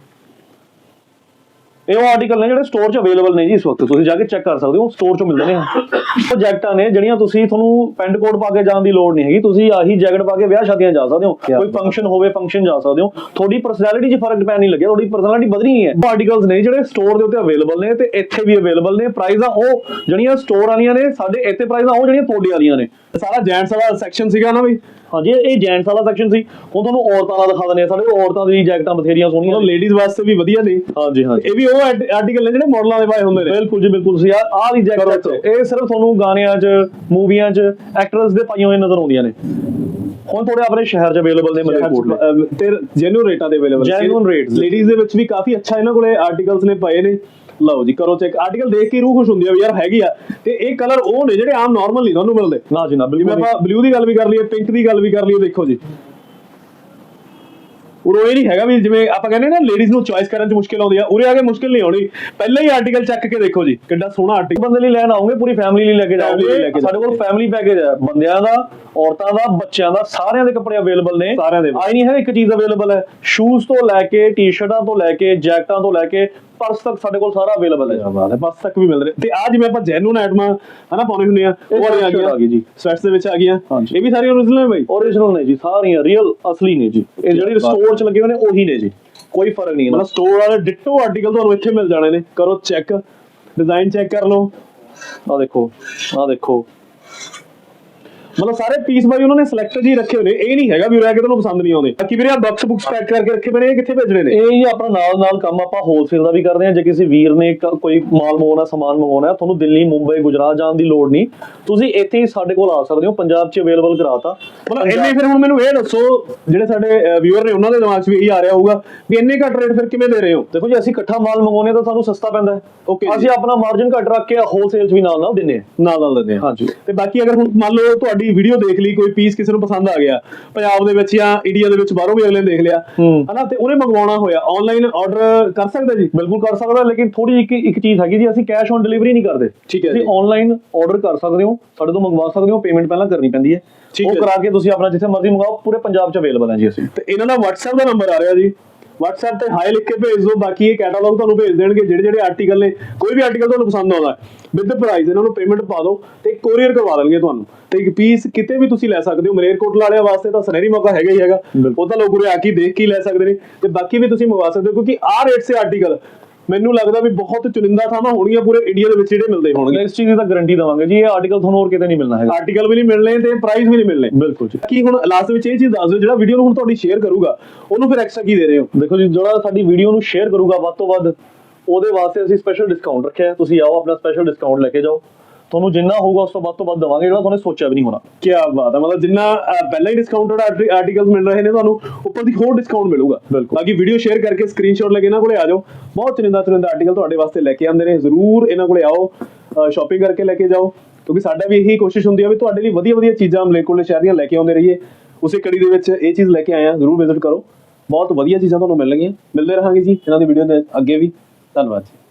ਇਹ ਉਹ ਆਰਟੀਕਲ ਨੇ ਜਿਹੜੇ ਸਟੋਰ 'ਚ ਅਵੇਲੇਬਲ ਨੇ ਜੀ ਇਸ ਵਕਤ ਤੁਸੀਂ ਜਾ ਕੇ ਚੈੱਕ ਕਰ ਸਕਦੇ ਹੋ ਸਟੋਰ 'ਚੋਂ ਮਿਲਦੇ ਨੇ ਉਹ ਜੈਕਟਾਂ ਨੇ ਜਿਹੜੀਆਂ ਤੁਸੀਂ ਤੁਹਾਨੂੰ ਪੈਂਟ ਕੋਟ ਪਾ ਕੇ ਜਾਣ ਦੀ ਲੋੜ ਨਹੀਂ ਹੈਗੀ ਤੁਸੀਂ ਆਹੀ ਜੈਕਟ ਪਾ ਕੇ ਵਿਆਹ ਸ਼ਾਦੀਆਂ ਜਾ ਸਕਦੇ ਹੋ। ਕੋਈ ਫੰਕਸ਼ਨ ਹੋਵੇ ਫੰਕਸ਼ਨ ਜਾ ਸਕਦੇ ਹੋ। ਤੁਹਾਡੀ ਪਰਸਨੈਲਿਟੀ 'ਚ ਫ਼ਰਕ ਪੈਣ ਨਹੀਂ ਲੱਗਿਆ ਤੁਹਾਡੀ ਪਰਸਨੈਲਿਟੀ ਵਧਣੀ ਹੈ। ਉਹ ਆਰਟੀਕਲਸ ਨੇ ਜਿਹੜੇ ਸਟੋਰ ਦੇ ਉੱਤੇ ਅਵੇਲੇਬਲ ਨੇ ਤੇ ਇੱਥੇ ਵੀ ਅਵੇਲੇਬਲ ਨੇ। ਪ੍ਰਾਈਸ ਆ ਉਹ ਜਿਹੜੀਆਂ ਸਟੋਰ ਵਾਲੀਆਂ ਨੇ ਸਾਡੇ ਇੱਥੇ ਪ੍ਰਾਈਸ ਆ ਉਹ ਜਿਹੜੀਆਂ ਤੁਹਾਡੇ ਵਾਲੀਆਂ ਨੇ। ਸਾਰਾ ਜੈਂਟਸ ਵਾਲਾ ਸੈਕਸ਼ਨ ਸੀਗਾ ਨਾ ਵੀ ਹਾਂਜੀ ਇਹ ਜੈਂਟਸ ਵਾਲਾ ਸੈਕਸ਼ਨ ਸੀ। ਹੁਣ ਤੁਹਾਨੂੰ ਔਰਤਾਂ ਦਾ ਦਿਖਾ ਦਿੰਦੇ ਆ ਸਾਡੇ ਕੋਲ ਔਰਤਾਂ ਦੀ ਜੈਕਟਾਂ ਬਥੇਰੀਆਂ ਸੋਹਣੀਆਂ। ਲੇਡੀਜ਼ ਵਾਸਤੇ ਵੀ ਵਧੀਆ ਨੇ। ਹਾਂਜੀ ਹਾਂਜੀ। ਇਹ ਵੀ ਉਹ ਆਰਟੀਕਲ ਨੇ ਜਿਹੜੇ ਮਾਡਲਾਂ ਦੇ ਪਾਏ ਹੁੰਦੇ ਨੇ। ਬਿਲਕੁਲ ਜੀ ਬਿਲਕੁਲ। ਤੁਸੀਂ ਆਹ ਆਹ ਦੀ ਜੈਕਟ। ਇਹ ਸਿਰਫ ਤੁਹਾਨੂੰ ਗਾਣਿਆਂ 'ਚ ਮੂਵੀਆਂ 'ਚ ਐਕਟਰਸ ਦੇ ਪਾਈਆਂ ਹੋਈਆਂ ਨਜ਼ਰ ਆਉਂਦੀਆਂ ਨੇ। ਹੁਣ ਥੋੜੇ ਆਪਣੇ ਸ਼ਹਿਰ 'ਚ ਅਵੇਲੇਬਲ ਨੇ ਮਲੇਰਕੋਟਲੇ ਤੇ ਜੈਨੂਨ ਰੇਟਾਂ ਦੇ ਅਵੇਲੇਬਲ rates ਦੇ। ਲੇਡੀਜ਼ ਦੇ ਵਿੱਚ ਵੀ ਕਾਫੀ ਅੱਛਾ ਇਹਨਾਂ ਕੋਲੇ ਆਰਟੀਕਲਸ ਨੇ ਪਏ ਨੇ। ਲਓ ਜੀ ਕਰੋ ਚੈੱਕ ਆਰਟੀਕਲ ਦੇਖ ਕੇ ਰੂਹ ਖੁਸ਼ ਹੁੰਦੀ ਆ ਵੀ ਯਾਰ ਹੈਗੀ ਆ। ਤੇ ਇਹ ਕਲਰ ਉਹ ਨੇ ਜਿਹੜੇ ਆਮ ਨਾਰਮਲ ਨਹੀਂ ਤੁਹਾਨੂੰ ਮਿਲਦੇ। ਨਾ ਜੀ ਨਾ ਜਿਵੇਂ ਬਿਲਕੁਲ ਆਪਾਂ ਬਲੂ ਦੀ ਗੱਲ ਵੀ ਕਰ ਲਈਏ ਪਿੰਕ ਦੀ ਗੱਲ ਵੀ ਕਰ ਲਈਏ ਦੇਖੋ ਜੀ। ਉਰੋਂ ਇਹ ਨਹੀਂ ਹੈਗਾ ਵੀ ਜਿਵੇਂ ਆਪਾਂ ਕਹਿੰਦੇ ਨਾ ਲੇਡੀਜ਼ ਨੂੰ ਚੁਆਇਸ ਕਰਨ 'ਚ ਮੁਸ਼ਕਿਲ ਆਉਂਦੀ ਆ। ਉਰੇ ਆ ਕੇ ਮੁਸ਼ਕਿਲ ਨਹੀਂ ਆਉਣੀ। ਪਹਿਲਾਂ ਹੀ ਆਰਟੀਕਲ ਚੱਕ ਕੇ ਦੇਖੋ ਜੀ ਕਿੰਨਾ ਸੋਹਣਾ ਆਰਟੀਕਲ ਬੰਦੇ ਲਈ ਲੈਣ ਆਉਂਗੇ ਪੂਰੀ ਫੈਮਿਲੀ ਲਈ ਲੈ ਕੇ ਜਾਓਗੇ। ਸਾਡੇ ਕੋਲ ਫੈਮਿਲੀ ਪੈਕੇਜ ਹੈ। ਬੰਦਿਆਂ ਦਾ ਔਰਤਾਂ ਦਾ ਬੱਚਿਆਂ ਦਾ ਸਾਰਿਆਂ ਦੇ ਕੱਪੜੇ ਅਵੇਲੇਬਲ ਨੇ। ਸਾਰਿਆਂ ਦੇ। ਆਈ ਨਹੀਂ ਹੈ ਇੱਕ ਚੀਜ਼ ਅਵੇਲੇਬਲ ਹੈ। ਸ਼ੂਜ਼ ਤੋਂ ਲੈ ਕੇ ਟੀ-ਸ਼ਰਟਾਂ ਤੋਂ ਲੈ ਕੇ ਜੈਕਟਾਂ ਤੋਂ ਲੈ ਕੇ ਪਰਸ ਤੱਕ ਸਾਡੇ ਕੋਲ ਸਾਰਾ ਅਵੇਲੇਬਲ ਹੈ। ਬਾਤ ਹੈ ਬਸ ਤੱਕ ਵੀ ਮਿਲ ਰਹੇ। ਤੇ ਆ ਜਿਵੇਂ ਆਪਾਂ ਜੈਨੂਨ ਆਈਟਮਾਂ ਹਨਾ ਪਾਉਣੇ ਹੁੰਦੇ ਆ ਉਹ ਵਾਲੀਆਂ ਆ sweatshirt ਆ ਗਈ ਜੀ। ਸਵੈਟਸ ਦੇ ਵਿੱਚ ਆ ਗਈਆਂ। ਇਹ ਵੀ ਸਾਰੀਆਂ origignal ਨੇ ਬਾਈ? ਓਰੀਜਨਲ ਨੇ ਜੀ ਸਾਰੀਆਂ ਰੀਅਲ ਅਸਲੀ ਨੇ ਜੀ। ਇਹ ਜਿਹੜੀ। ਸਟੋਰ 'ਚ ਲੱਗੇ ਹੋਏ ਨੇ ਉਹੀ ਨੇ ਜੀ। ਕੋਈ ਫ਼ਰਕ ਨਹੀਂ ਇਹਨਾਂ ਮਤਲਬ ਸਟੋਰ ਵਾਲੇ ਡਿਟੋ ਆਰਟੀਕਲ ਤੁਹਾਨੂੰ ਇੱਥੇ ਮਿਲ ਜਾਣੇ ਨੇ। ਕਰੋ ਚੈੱਕ ਡਿਜ਼ਾਈਨ ਚੈੱਕ ਕਰ ਲਓ। ਆ ਦੇਖੋ ਆ ਦੇਖੋ। ਮਤਲਬ ਸਾਰੇ ਪੀਸ ਬਾਈ ਉਹਨਾਂ ਨੇ ਸਿਲੈਕਟਡ ਹੀ ਰੱਖੇ ਹੋਏ ਨੇ ਇਹ ਨਹੀਂ ਹੈਗਾ ਵੀ ਆ ਕੇ ਤੁਹਾਨੂੰ ਪਸੰਦ ਨਹੀਂ ਆਉਂਦੇ। ਬਾਕੀ ਵੀਰੇ ਆ ਬਾਕਸ ਬੁਕਸ ਪੈਕ ਕਰਕੇ ਰੱਖੇ ਨੇ ਇਹ ਕਿੱਥੇ ਭੇਜਣੇ ਨੇ? ਇਹ ਜੀ ਆਪਣਾ ਨਾਲ ਨਾਲ ਕੰਮ ਆਪਾਂ ਹੋਲਸੇਲ ਦਾ ਵੀ ਕਰਦੇ ਹਾਂ। ਜੇ ਕਿਸੇ ਵੀਰ ਨੇ ਕੋਈ ਮਾਲ ਮੰਗਵਾਉਣਾ ਸਮਾਨ ਮੰਗਵਾਉਣਾ ਹੈ, ਤੁਹਾਨੂੰ ਦਿੱਲੀ ਮੁੰਬਈ ਗੁਜਰਾਤ ਜਾਣ ਦੀ ਲੋੜ ਨਹੀਂ। ਤੁਸੀਂ ਇੱਥੇ ਹੀ ਸਾਡੇ ਕੋਲ ਆ ਸਕਦੇ ਹੋ ਪੰਜਾਬ 'ਚ ਅਵੇਲੇਬਲ ਕਰਾਤਾ। ਮਤਲਬ ਇੰਨੇ ਫਿਰ ਹੁਣ ਮੈਨੂੰ ਇਹ ਦੱਸੋ ਜਿਹੜੇ ਸਾਡੇ ਵਿਊਅਰ ਨੇ ਉਹਨਾਂ ਦੇ ਦਿਮਾਗ 'ਚ ਵੀ ਇਹੀ ਆ ਰਿਹਾ ਹੋਊਗਾ ਵੀ ਇੰਨੇ ਘੱਟ ਰੇਟ ਫਿਰ ਕਿਵੇਂ ਦੇ ਰਹੇ ਹੋ? ਦੇਖੋ ਜੀ ਅਸੀਂ ਇਕੱਠਾ ਮਾਲ ਮੰਗਵਾਉਂਦੇ ਹਾਂ ਤਾਂ ਸਾਨੂੰ ਸਸਤਾ ਪੈਂਦਾ। ਅਸੀਂ ਆਪਣਾ ਮਾਰਜਨ ਘੱਟ ਰੱਖ ਕੇ ਹੋਲਸੇਲ 'ਚ ਵੀ ਨਾਲ ਨਾਲ ਦਿੰਦੇ ਹਾਂ। ਨਾਲ ਨਾਲ ਦਿੰਦੇ ਆ ਹਾਂਜੀ। ਤੇ ਬਾਕੀ ਅਗਰ ਹੁਣ ਮੰਨ ਲਓ ਤੁਹਾਡੀ ਵੀਡੀਓ ਦੇਖ ਲਈ ਕੋਈ ਪੀਸ ਕਿਸੇ ਨੂੰ ਪਸੰਦ ਆ ਗਿਆ ਪੰਜਾਬ ਦੇ ਵਿੱਚ ਜਾਂ ਇੰਡੀਆ ਦੇ ਵਿੱਚ ਬਾਹਰੋਂ ਵੀ ਅਗਲੇ ਨੇ ਦੇਖ ਲਿਆ। ਹਨਾ ਤੇ ਉਹਨੇ ਮੰਗਵਾਉਣਾ ਹੋਇਆ ਆਨਲਾਈਨ ਆਰਡਰ ਕਰ ਸਕਦਾ ਜੀ ਬਿਲਕੁਲ ਕਰ ਸਕਦਾ ਲੇਕਿਨ ਥੋੜੀ ਇੱਕ ਇੱਕ ਚੀਜ਼ ਹੈਗੀ ਜੀ ਅਸੀਂ ਕੈਸ਼ ਔਨ ਡਿਲੀਵਰੀ ਨਹੀਂ ਕਰਦੇ ਠੀਕ ਹੈ ਤੁਸੀਂ ਜੀ। ਆਨਲਾਈਨ ਆਰਡਰ ਕਰ ਸਕਦੇ ਹੋ ਸਾਡੇ ਤੋਂ ਮੰਗਵਾ ਸਕਦੇ ਹੋ ਪੇਮੈਂਟ ਪਹਿਲਾਂ ਕਰਨੀ ਪੈਂਦੀ ਹੈ ਉਹ। ਕਰਾ ਕੇ ਤੁਸੀਂ ਆਪਣਾ ਜਿੱਥੇ ਮਰਜ਼ੀ ਮੰਗਾਓ ਪੂਰੇ ਪੰਜਾਬ 'ਚ ਅਵੇਲੇਬਲ ਹੈ ਜੀ ਅਸੀਂ ਤੇ ਇਹਨਾਂ ਦਾ WhatsApp ਦਾ ਨੰਬਰ ਆ ਰਿਹਾ ਜੀ WhatsApp ਤੇ ਹਾਈ ਲਿਖ ਕੇ ਭੇਜ ਦਿਓ ਬਾਕੀ ਇਹ ਕੈਟਾਲੌਗ ਤੁਹਾਨੂੰ ਭੇਜ ਦੇਣਗੇ ਜਿਹੜੇ ਜਿਹੜੇ ਆਰਟੀਕਲ ਨੇ ਕੋਈ ਵੀ ਆਰਟੀਕਲ ਤੁਹਾਨੂੰ ਪਸੰਦ ਆਉਂਦਾ ਵਿਦ ਪ੍ਰਾਈਸ ਇਹਨਾਂ ਨੂੰ ਪੇਮੈਂਟ ਪਾ ਦਿਓ ਤੇ ਕੋਰੀਅਰ ਕਰਵਾ ਦੇਣਗੇ ਤੁਹਾਨੂੰ ਤੇ ਇੱਕ ਪੀਸ ਕਿਤੇ ਵੀ ਤੁਸੀਂ ਲੈ ਸਕਦੇ ਹੋ ਮਲੇਰਕੋਟਲਾ ਵਾਲਿਆਂ ਵਾਸਤੇ ਤਾਂ ਸੁਨਹਿਰੀ ਮੌਕਾ ਹੈਗਾ ਹੀ ਹੈਗਾ। ਉਹ ਤਾਂ ਲੋਕ ਉਰੇ ਆ ਕੇ ਦੇਖ ਕੇ ਲੈ ਸਕਦੇ ਨੇ ਤੇ ਬਾਕੀ ਵੀ ਤੁਸੀਂ ਮੰਗਵਾ ਸਕਦੇ ਹੋ ਕਿਉਂਕਿ ਆਹ ਰੇਟ ਸੇ ਆਰਟੀਕਲ ਮੈਨੂੰ ਲੱਗਦਾ ਵੀ ਬਹੁਤ ਚੁਣਿੰਦਾ ਥਾਵਾਂ ਹੋਣਗੀਆਂ ਪੂਰੇ ਇੰਡੀਆ ਦੇ ਵਿੱਚ ਜਿਹੜੇ ਮਿਲਦੇ ਹੋਣਗੇ। ਇਸ ਚੀਜ਼ ਦੀ ਤਾਂ ਗਾਰੰਟੀ ਦਵਾਂਗੇ ਜੀ ਇਹ ਆਰਟੀਕਲ ਤੁਹਾਨੂੰ ਹੋਰ ਕਿਤੇ ਨਹੀਂ ਮਿਲਣਾ ਹੈਗਾ। ਆਰਟੀਕਲ ਵੀ ਨਹੀਂ ਮਿਲਣੇ ਤੇ ਪ੍ਰਾਈਸ ਵੀ ਨਹੀਂ ਮਿਲਣੇ। ਬਿਲਕੁਲ ਜੀ। ਕੀ ਹੁਣ ਲਾਸਟ ਵਿੱਚ ਇਹ ਚੀਜ਼ ਦੱਸ ਦਿਓ ਜਿਹੜਾ ਵੀਡੀਓ ਨੂੰ ਹੁਣ ਤੁਹਾਡੀ ਸ਼ੇਅਰ ਕਰੂਗਾ ਉਹਨੂੰ ਫਿਰ ਐਕਸਟਰਾ ਕੀ ਦੇ ਰਹੇ ਹੋ? ਦੇਖੋ ਜੀ ਜਿਹੜਾ ਸਾਡੀ ਵੀਡੀਓ ਨੂੰ ਸ਼ੇਅਰ ਕਰੂਗਾ ਵੱਧ ਤੋਂ ਵੱਧ ਉਹਦੇ ਵਾਸਤੇ ਅਸੀਂ ਸਪੈਸ਼ਲ ਡਿਸਕਾਊਂਟ ਰੱਖਿਆ ਹੈ। ਤੁਸੀਂ ਆਓ ਆਪਣਾ ਸਪੈਸ਼ਲ ਡਿਸਕਾਊਂਟ ਲੈ ਕੇ ਜਾਓ। ਤੁਹਾਨੂੰ ਜਿੰਨਾ ਹੋਊਗਾ ਉਸ ਤੋਂ ਵੱਧ ਤੋਂ ਵੱਧ ਦਵਾਂਗੇ ਜਿਹੜਾ ਤੁਹਾਨੂੰ ਸੋਚਿਆ ਵੀ ਨਹੀਂ ਹੋਣਾ। ਕੀ ਬਾਤ ਹੈ ਮਤਲਬ ਜਿੰਨਾ ਪਹਿਲਾਂ ਹੀ ਡਿਸਕਾਊਂਟਡ ਆਰਟੀਕਲਸ ਮਿਲ ਰਹੇ ਨੇ ਤੁਹਾਨੂੰ ਉੱਪਰ ਦੀ ਹੋਰ ਡਿਸਕਾਊਂਟ ਮਿਲੂਗਾ। ਬਿਲਕੁਲ। ਬਾਕੀ ਵੀਡੀਓ ਸ਼ੇਅਰ ਕਰਕੇ ਸਕਰੀਨਸ਼ਾਟ ਲੈ ਕੇ ਇਹਨਾਂ ਕੋਲੇ ਆ ਜਾਓ। ਬਹੁਤ ਚੁਣਿੰਦਾ ਚੁਣਿੰਦਾ ਆਰਟੀਕਲ ਤੁਹਾਡੇ ਵਾਸਤੇ ਲੈ ਕੇ ਆਉਂਦੇ ਨੇ ਜ਼ਰੂਰ ਇਹਨਾਂ ਕੋਲੇ ਆਓ ਸ਼ਾਪਿੰਗ ਕਰਕੇ ਲੈ ਕੇ ਜਾਓ। ਕਿਉਂਕਿ ਸਾਡਾ ਵੀ ਇਹੀ ਕੋਸ਼ਿਸ਼ ਹੁੰਦੀ ਹੈ ਵੀ ਤੁਹਾਡੇ ਲਈ ਵਧੀਆ ਵਧੀਆ ਚੀਜ਼ਾਂ ਮਲੇਕੋਲੇ ਸ਼ਹਿਰ ਦੀਆਂ ਲੈ ਕੇ ਆਉਂਦੇ ਰਹੀਏ। ਉਸੇ ਕੜੀ ਦੇ ਵਿੱਚ ਇਹ ਚੀਜ਼ ਲੈ ਕੇ ਆਏ ਆ ਜ਼ਰੂਰ ਵਿਜ਼ਿਟ ਕਰੋ। ਬਹੁਤ ਵਧੀਆ ਚੀਜ਼ਾਂ ਤੁਹਾਨੂੰ ਮਿਲਣਗੀਆਂ। ਮਿਲਦੇ ਰਹਾਂਗੇ ਜੀ ਇਹਨਾਂ ਦੀ ਵੀਡੀਓ ਦੇ ਅੱਗੇ ਵੀ। ਧੰਨਵਾਦ ਜੀ।